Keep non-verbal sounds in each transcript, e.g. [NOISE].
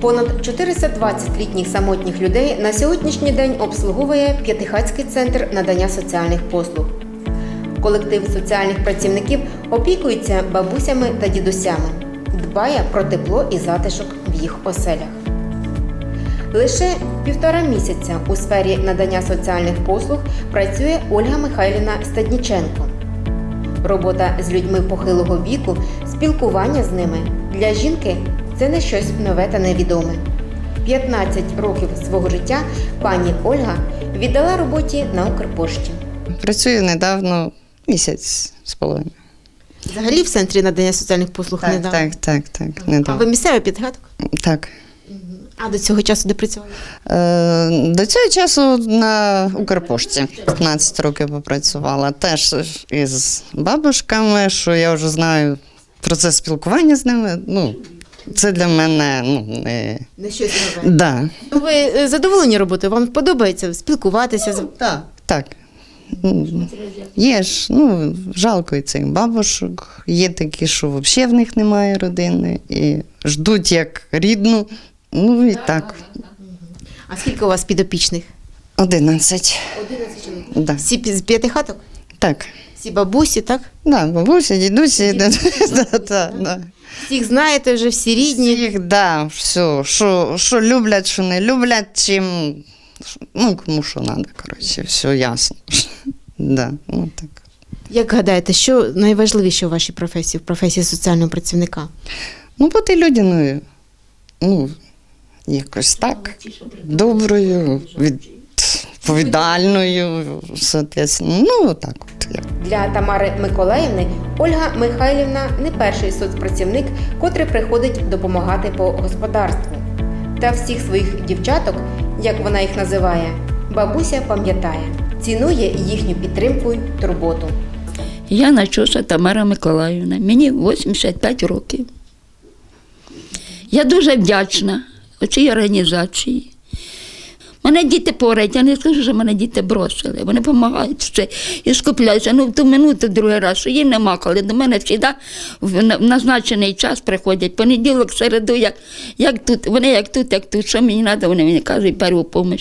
Понад 420 літніх самотніх людей на сьогоднішній день обслуговує П'ятихатський центр надання соціальних послуг. Колектив соціальних працівників опікується бабусями та дідусями, дбає про тепло і затишок в їх оселях. Лише півтора місяця у сфері надання соціальних послуг працює Ольга Михайлівна Стадніченко. Робота з людьми похилого віку, спілкування з ними для жінки це не щось нове та невідоме. 15 років свого життя пані Ольга віддала роботі на Укрпошті. Працюю недавно, місяць з половиною. Взагалі в центрі надання соціальних послуг Так, так, так, так, А ви місцевий підгадок? Так. А до цього часу де працювали? Е, до цього часу на Укрпошті 15 років попрацювала. Теж із бабушками, що я вже знаю процес спілкування з ними. Ну, це для мене ну, не. Не щось нове. Да. Ви е, задоволені роботою? Вам подобається спілкуватися з Так. Так. М, Є ж, ну, жалко і цих бабушок. Є такі, що взагалі в них немає родини, і ждуть як рідну. Ну і так. А скільки у вас підопічних? Одинадцять. 11 чоловік. Да. Всі з п'яти хаток? Так. Всі бабусі, так? Да, бабуся, дідусі, да, да, да, да. Всіх знаєте вже, всі рідні. Їх, да, все, що, що люблять, що не люблять, чим, ну, кому що треба, коротше, все ясно. Да, ну, так. Як гадаєте, що найважливіше у вашій професії, в професії соціального працівника? Ну, бути людяною, ну, якось так, доброю, відповідальною, соответственно, ну, так як. Для Тамари Миколаївни Ольга Михайлівна не перший соцпрацівник, котрий приходить допомагати по господарству. Та всіх своїх дівчаток, як вона їх називає, бабуся пам'ятає, цінує їхню підтримку й турботу. Я Начоса Тамара Миколаївна. Мені 85 років. Я дуже вдячна цій організації. Мене діти поряд, я не скажу, що мене діти бросили. Вони допомагають все і скупляються. Ну, в ту минуту другий раз, що їм нема коли. До мене завжди в назначений час приходять. Понеділок, середу, як, як тут. Вони як тут, як тут. Що мені треба, вони мені кажуть перву допомогу.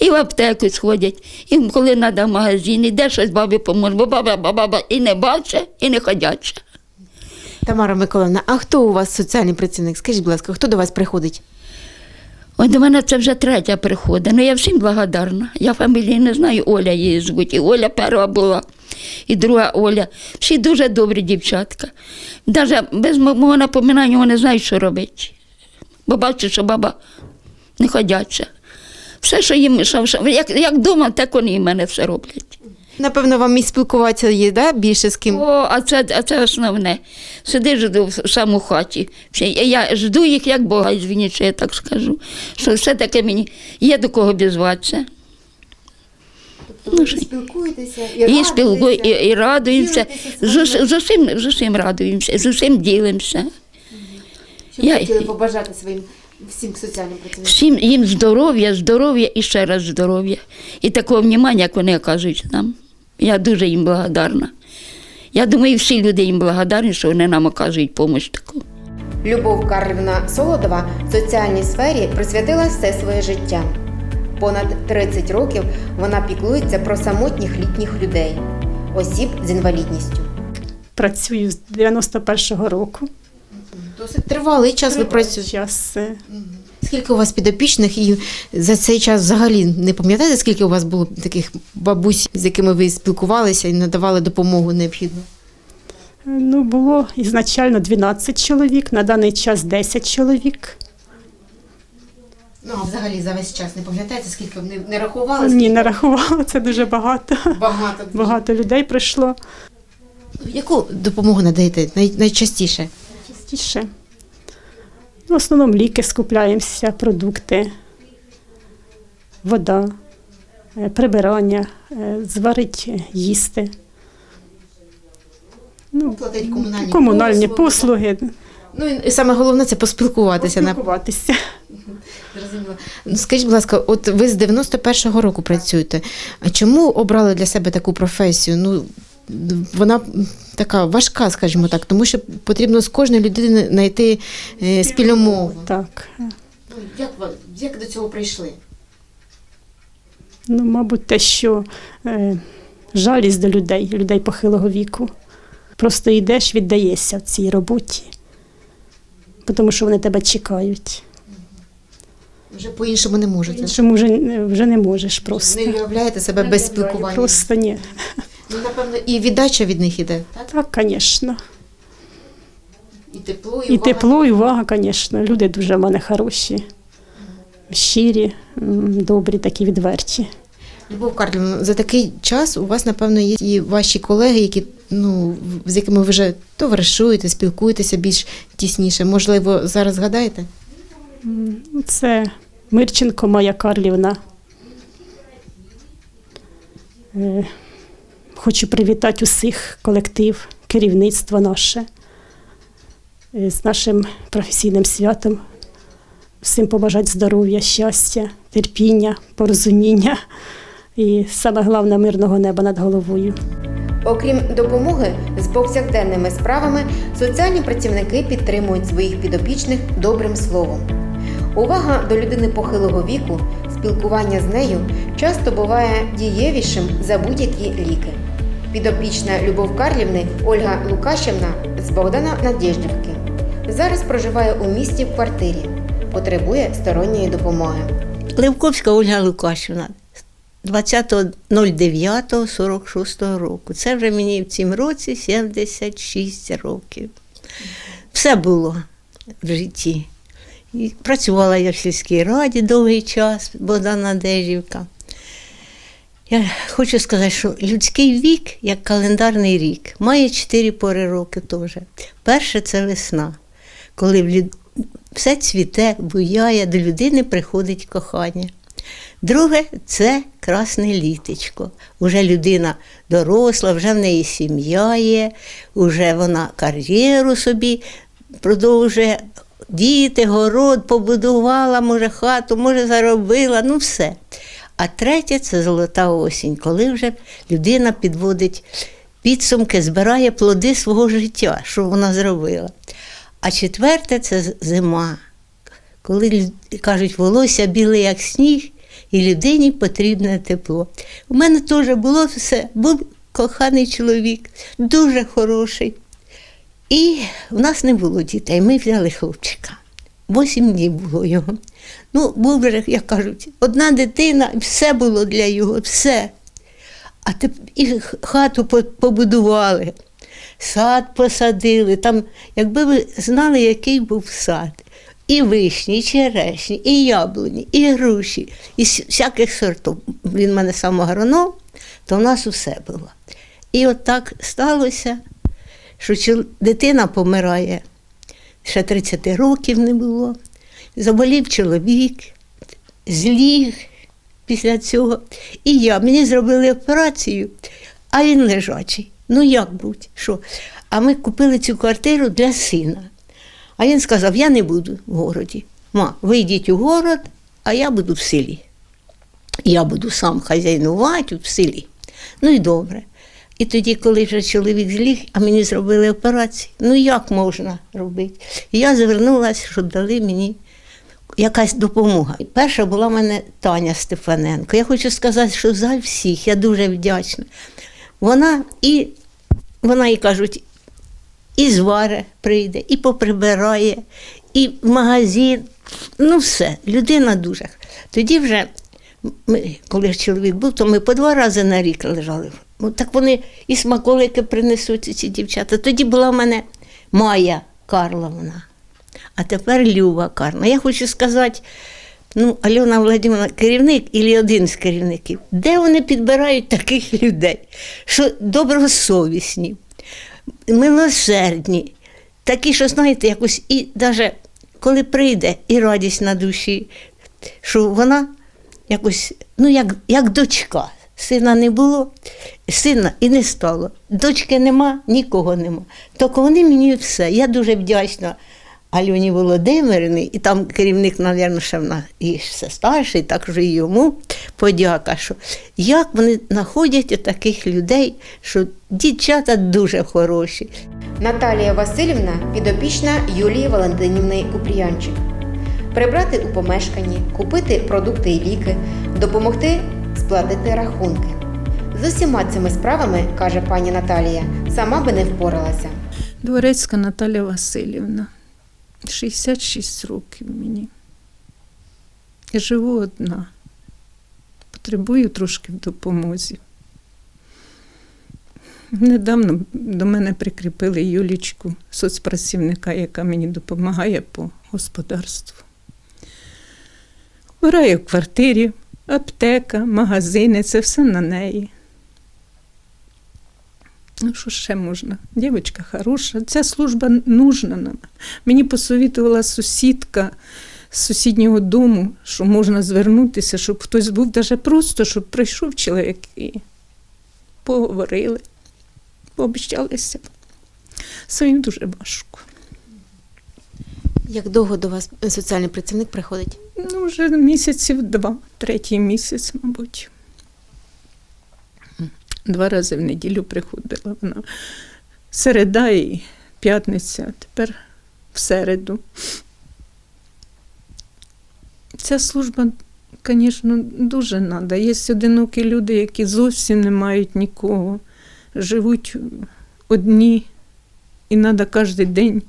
І в аптеку сходять, і коли треба в магазин, і де щось бабі поможе, бо баба, баба, баба і не бачить, і не ходяча. Тамара Миколаївна, а хто у вас соціальний працівник? Скажіть, будь ласка, хто до вас приходить? Ой, до мене це вже третя приходить. Ну я всім благодарна. Я фамілії не знаю, Оля її звуть. І Оля перша була, і друга Оля. Всі дуже добрі дівчатка. Навіть без мого напоминання вони знають, що робити. Бо бачу, що баба не ходяча. Все, що їм, що, як, як вдома, так вони і мене все роблять. Напевно, вам і спілкуватися є, да? більше з ким? О, а це, а це основне. Сиди жду в сам у хаті. Я жду їх як Бога, звініть, що я так скажу. Що все-таки мені є до кого обізватися. Ну, що- спілкуєтеся І спілкую, і, і радуємося. З, з, усім, з усім радуємося, з усім ділимося. Що Я- ви хотіли побажати своїм всім соціальним працівникам? Всім їм здоров'я, здоров'я і ще раз здоров'я. І такого внимання, як вони оказують нам. Я дуже їм благодарна. Я думаю, всі люди їм благодарні, що вони нам оказують допомогу таку. Любов Карлівна Солодова в соціальній сфері присвятила все своє життя. Понад 30 років вона піклується про самотніх літніх людей, осіб з інвалідністю. Працюю з 91-го року. Досить тривалий час ви працюєте. Час, е, Скільки у вас підопічних і за цей час взагалі не пам'ятаєте, скільки у вас було таких бабусь, з якими ви спілкувалися і надавали допомогу необхідну? Ну, було ізначально 12 чоловік, на даний час 10 чоловік. Ну, а взагалі за весь час не пам'ятаєте, скільки не, не рахували? Ні, не рахувала, це дуже багато. Багато. Багато людей прийшло. Яку допомогу надаєте най, найчастіше? Частіше. В основному ліки скупляємося, продукти, вода, е, прибирання, е, зварить е, їсти. Ну, Платить комунальні комунальні послуги. послуги, Ну і саме головне це поспілкуватися. на- спілкуватися. Зрозуміло. Ну, Скажіть, будь ласка, от ви з 91-го року працюєте. А чому обрали для себе таку професію? Ну, вона така важка, скажімо так, тому що потрібно з кожної людини знайти е, спільну мову. Так. Як, як до цього прийшли? Ну, мабуть, те, що е, жалість до людей, людей похилого віку. Просто йдеш, віддаєшся в цій роботі, тому що вони тебе чекають. Вже по-іншому не можете. Іншому вже, вже не можеш просто. Не уявляєте себе без спілкування. Просто ні. Ну, напевно, і віддача від них іде, так? Так, звісно. І тепло, і, І увага. тепло, і увага, звісно. Люди дуже в мене хороші, щирі, м, добрі, такі відверті. Любов Карлівна, за такий час у вас, напевно, є і ваші колеги, які, ну, з якими ви вже товаришуєте, спілкуєтеся більш тісніше. Можливо, зараз згадаєте? Це Мирченко Майя Карлівна. Е, Хочу привітати усіх колектив, керівництво наше е, з нашим професійним святом. Всім побажати здоров'я, щастя, терпіння, порозуміння і саме головне мирного неба над головою. Окрім допомоги з повсякденними справами, соціальні працівники підтримують своїх підопічних добрим словом. Увага до людини похилого віку, спілкування з нею часто буває дієвішим за будь-які ліки. Підопічна Любов Карлівни Ольга Лукашівна з Богдана Надєждівки. Зараз проживає у місті в квартирі, потребує сторонньої допомоги. Левковська Ольга Лукашівна 20.09.46 року. Це вже мені в цім році 76 років. Все було в житті. Працювала я в сільській раді довгий час, Богдана Дежівка. Я хочу сказати, що людський вік, як календарний рік, має чотири пори року теж. Перше це весна, коли все цвіте, буяє, до людини приходить кохання. Друге це красне літечко. Уже людина доросла, вже в неї сім'я є, вже вона кар'єру собі продовжує. Діти, город побудувала, може, хату, може, заробила, ну все. А третє це золота осінь, коли вже людина підводить підсумки, збирає плоди свого життя, що вона зробила. А четверте це зима, коли кажуть, волосся біле, як сніг, і людині потрібне тепло. У мене теж було все, був коханий чоловік, дуже хороший. І в нас не було дітей, ми взяли хлопчика. Восім днів було його. Ну, був як кажуть, одна дитина, все було для його, все. А теп... і хату побудували, сад посадили. Там, якби ви знали, який був сад. І вишні, і черешні, і яблуні, і груші, і всяких сортів. Він в мене сам агроном, то в нас усе було. І от так сталося, що дитина помирає, ще 30 років не було. Заболів чоловік, зліг після цього. І я, мені зробили операцію, а він лежачий. Ну як будь, що? А ми купили цю квартиру для сина. А він сказав: я не буду в городі. Ма, ви йдіть у город, а я буду в селі. Я буду сам хазяйнувати в селі. Ну і добре. І тоді, коли вже чоловік зліг, а мені зробили операцію, ну як можна робити? Я звернулася, щоб дали мені якась допомога. Перша була в мене Таня Стефаненко. Я хочу сказати, що за всіх я дуже вдячна. Вона і вона і кажуть, і зваре прийде, і поприбирає, і в магазин. Ну, все, людина дуже. Тоді вже, ми, коли чоловік був, то ми по два рази на рік лежали. Так вони і смаколики принесуть ці дівчата. Тоді була в мене Майя Карловна, а тепер Люба Карловна. Я хочу сказати, ну, Альона Владимировна керівник і один з керівників. Де вони підбирають таких людей, що добросовісні, милосердні, такі, що, знаєте, якось і навіть коли прийде і радість на душі, що вона якось, ну, як, як дочка. Сина не було, сина і не стало. Дочки нема, нікого нема. Тільки вони мені все. Я дуже вдячна Альоні Володимирівні, і там керівник, мабуть, ще в нас і все старший, так що і йому подяка, що як вони знаходять таких людей, що дівчата дуже хороші. Наталія Васильівна підопічна Юлії Валентинівни Купріянчик. прибрати у помешканні, купити продукти і ліки, допомогти сплатити рахунки. З усіма цими справами, каже пані Наталія, сама би не впоралася. Дворецька Наталя Васильівна. 66 років мені. Я живу одна. Потребую трошки в допомозі. Недавно до мене прикріпили Юлічку, соцпрацівника, яка мені допомагає по господарству. Вбираю в квартирі, аптека, магазини, це все на неї. Ну, що ще можна? Дівчинка хороша. Ця служба нужна нам. Мені посовітувала сусідка з сусіднього дому, що можна звернутися, щоб хтось був даже просто, щоб прийшов чоловік і поговорили, пообіщалися. Своїм дуже важко. Як довго до вас соціальний працівник приходить? Ну, вже місяців два, третій місяць, мабуть. Два рази в неділю приходила вона. Середа і п'ятниця, тепер в середу. Ця служба, звісно, дуже треба. Є одинокі люди, які зовсім не мають нікого, живуть одні, і треба кожен день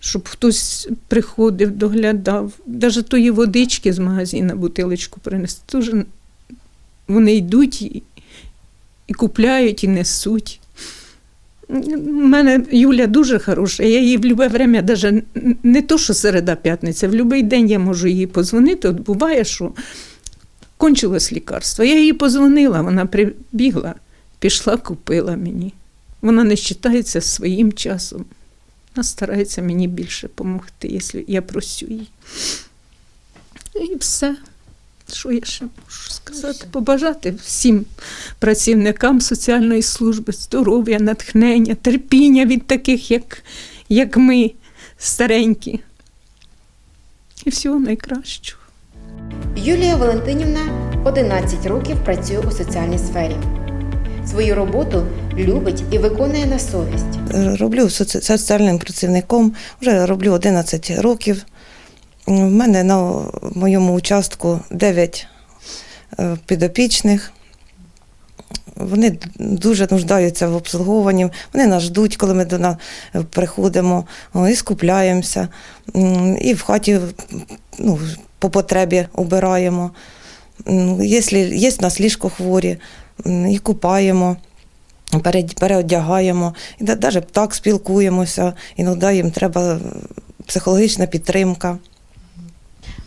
щоб хтось приходив, доглядав. Навіть тої водички з магазину бутилочку принести. Дуже вони йдуть і, і купляють, і несуть. У мене Юля дуже хороша. Я їй в будь-яке время, навіть не то, що середа п'ятниця, в будь-який день я можу їй позвонити. От буває, що кончилось лікарство. Я їй позвонила, вона прибігла, пішла, купила мені. Вона не вважається своїм часом. Вона старається мені більше допомогти, якщо я просю її. І все. Що я ще можу сказати? Побажати всім працівникам соціальної служби здоров'я, натхнення, терпіння від таких, як, як ми, старенькі. І всього найкращого. Юлія Валентинівна 11 років працює у соціальній сфері. Свою роботу любить і виконує на совість. Роблю соціальним працівником, вже роблю 11 років. У мене на моєму участку 9 е, підопічних. Вони дуже нуждаються в обслуговуванні. Вони нас ждуть, коли ми до нас приходимо, і скупляємося, і в хаті ну, по потребі убираємо. М, Якщо є в нас ліжко хворі, і купаємо переодягаємо, і навіть так спілкуємося, іноді їм треба психологічна підтримка.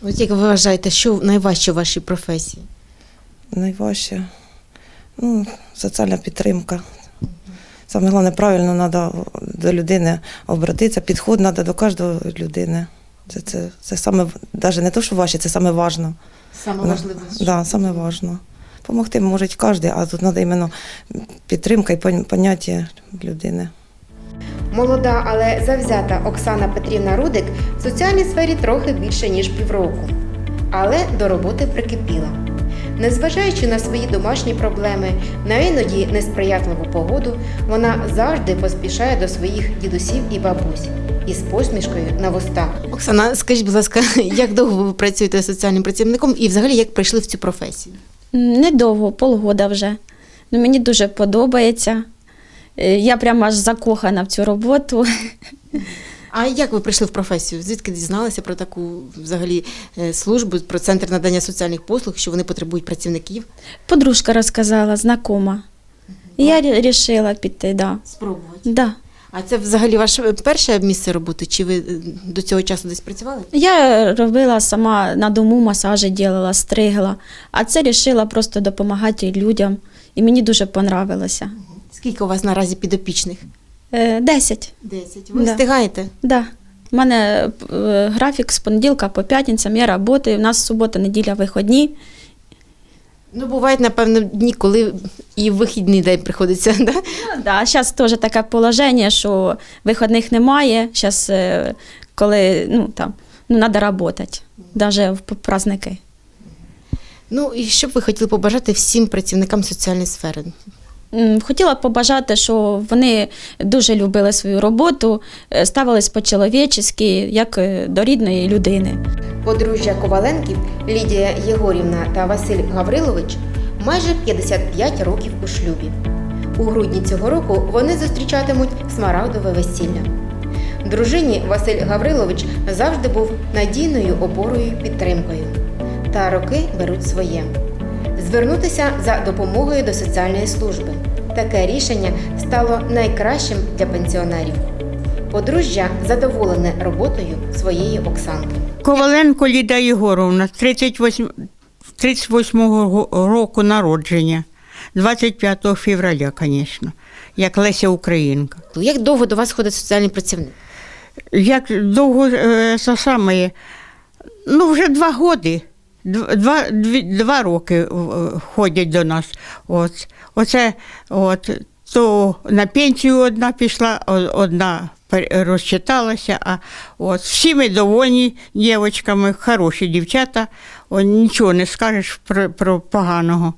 Ось як ви вважаєте, що найважче в вашій професії? Найважче ну, соціальна підтримка. Саме головне, правильно треба до людини обратитися, підход треба до кожної людини. Це, це, це саме, навіть не те, що важче, це саме важно. Саме Ну, важливе. Да, саме важно. Помогти може кожен, а тут треба іменно підтримка і поняття людини. Молода, але завзята Оксана Петрівна Рудик в соціальній сфері трохи більше ніж півроку. Але до роботи прикипіла. Незважаючи на свої домашні проблеми, на іноді несприятливу погоду, вона завжди поспішає до своїх дідусів і бабусь із посмішкою на вустах. Оксана, скажіть, будь ласка, [LAUGHS] як довго ви працюєте соціальним працівником і взагалі як прийшли в цю професію? Недовго, полгода вже. Ну, мені дуже подобається. Е, Я прямо аж закохана в цю роботу. А як ви прийшли в професію? Звідки дізналися про таку взагалі е, службу, про центр надання соціальних послуг, що вони потребують працівників? Подружка розказала, знакома. Я вирішила піти, да. Спробувати. Да. А це взагалі ваше перше місце роботи? Чи ви е, до цього часу десь працювали? Я робила сама на дому масажі ділила, стригла, а це вирішила просто допомагати людям. І мені дуже понравилося. Скільки у вас наразі підопічних? Е, Десять. Десять. Ви Да. встигаєте? Да. У мене е, графік з понеділка по п'ятницям, я працюю, у нас субота, неділя, виходні. Ну, бувають, напевно, дні, коли і в вихідний день приходиться, [LAUGHS] да? Ну, да, зараз теж таке положення, що виходних немає. Зараз, коли ну, там, ну, треба працювати, навіть в праздники. Ну, і що б ви хотіли побажати всім працівникам соціальної сфери? Хотіла б побажати, що вони дуже любили свою роботу, е, ставились по-чоловічески, як е, до рідної людини. Подружжя Коваленків Лідія Єгорівна та Василь Гаврилович майже 55 років у шлюбі. У грудні цього року вони зустрічатимуть смарагдове весілля. Дружині Василь Гаврилович завжди був надійною опорою і підтримкою. Та роки беруть своє. Звернутися за допомогою до соціальної служби. Таке рішення стало найкращим для пенсіонерів. Подружжя задоволене роботою своєї Оксанки. Коваленко Ліда Єгоровна, 38, 38-го року народження, 25 февраля, звісно, як Леся Українка. Як довго до вас ходить соціальний працівник? Як довго е, це саме, ну вже два роки, два, дві- два роки е, ходять до нас. От. Оце, от, то на пенсію одна пішла, одна розчиталася, а от, всі ми довольні дівчатками, хороші дівчата, о, нічого не скажеш про, про поганого.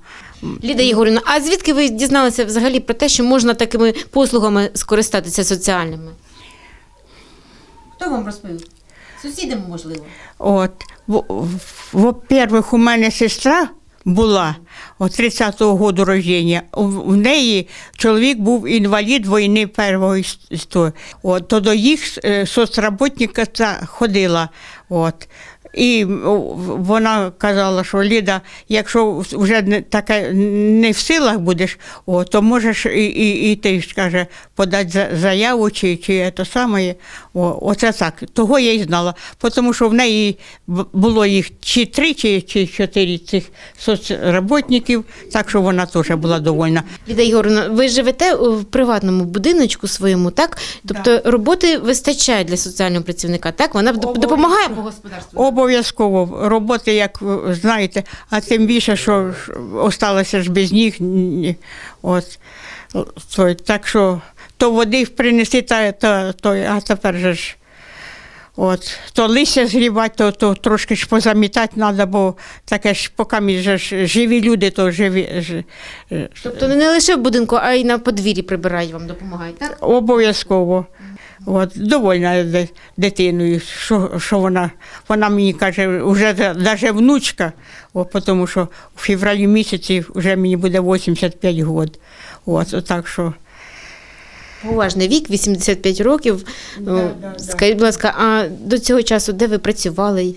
Ліда Єгорівна, а звідки ви дізналися взагалі про те, що можна такими послугами скористатися соціальними? Хто вам розповів? Сусідам, можливо. От, во-первых, у мене сестра була от 30-го року рождення. В неї чоловік був інвалід війни першого. От, то до їх е, соцработника ходила. От. І вона казала, що Ліда, якщо вже не таке не в силах будеш, о, то можеш і, і, і ти ж каже, подати за- заяву чи, чи це саме. О, оце так. Того я й знала. Тому що в неї було їх чи три, чи, чи чотири цих соцработників, так що вона теж була довольна. Ліда Єгорівна, ви живете в приватному будиночку своєму, так? Тобто роботи вистачає для соціального працівника, так? Вона доп- допомагає по господарству. Обов'язково роботи, як знаєте, а тим більше, що осталося ж без ніг. От, так що то води принеси, та, та, то, а тепер же ж. От, то листя згрібати, то, то трошки ж позамітати треба, бо таке ж поки ж живі люди, то живі. ж- Тобто не лише в будинку, а й на подвір'ї прибирають вам, допомагають, так? Обов'язково. От, довольна дитиною, що, що вона, вона мені каже, вже навіть внучка, о, тому що в февралі місяці вже мені буде 85 років. От, так що. Поважний вік, 85 років. О, Скажіть, будь ласка, а до цього часу де ви працювали?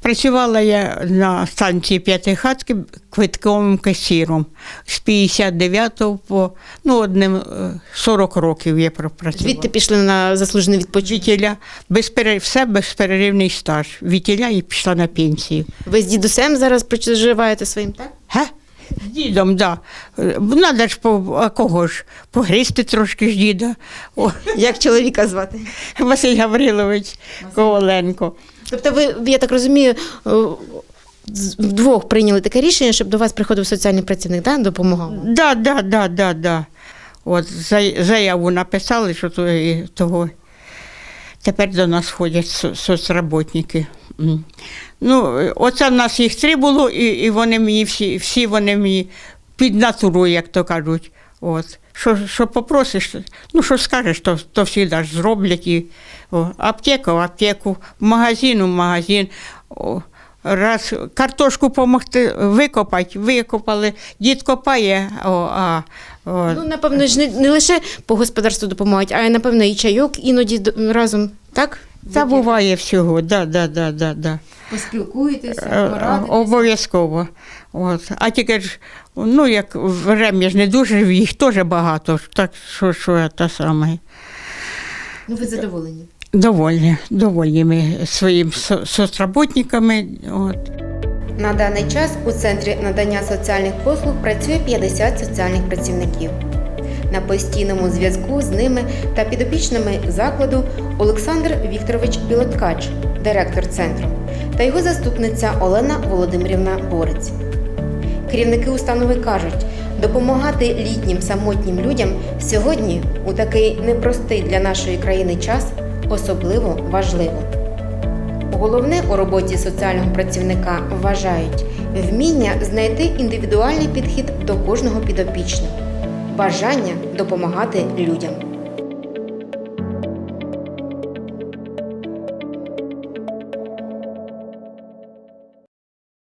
Працювала я на станції П'ятихатки квитковим касіром з 59 по ну, одним е, 40 років я пропрацювала. Звідти пішли на заслужений відпочинок? Вітіля, безперер... все безперервний стаж. Вітіля і пішла на пенсію. Ви з дідусем зараз проживаєте своїм, так? Га? З дідом, так. Да. Надо ж по а кого ж? Погризти трошки ж діда. О, Як чоловіка звати? Василь Гаврилович Коваленко. Тобто ви, я так розумію, вдвох прийняли таке рішення, щоб до вас приходив соціальний працівник, да? допомагав? Да, да, да, да, да. От заяву написали, що того. Тепер до нас ходять соцработники. Ну, оце в нас їх три було, і, і вони мені всі, всі вони мені під натурою, як то кажуть. От. Що, що попросиш, ну що скажеш, то, то завжди ж зроблять. І, о, аптека аптеку, магазин у магазин. О, раз картошку допомогти викопати, викопали, дід копає, о, а о, Ну, напевно, ж не, не лише по господарству допомагають, а напевно, і чайок іноді разом, так? Це буває всього, да, да, да, да, да. Поспілкуєтеся, Е, Обов'язково. От. А тільки ж, ну, як время ж не дуже, їх теж багато, так що, що те саме. Ну, ви задоволені. Довольні, довольні ми своїми соцработниками. От. На даний час у центрі надання соціальних послуг працює 50 соціальних працівників. На постійному зв'язку з ними та підопічними закладу Олександр Вікторович Білоткач, директор центру, та його заступниця Олена Володимирівна Борець. Керівники установи кажуть, допомагати літнім самотнім людям сьогодні у такий непростий для нашої країни час особливо важливо. Головне у роботі соціального працівника вважають вміння знайти індивідуальний підхід до кожного підопічного. Бажання допомагати людям.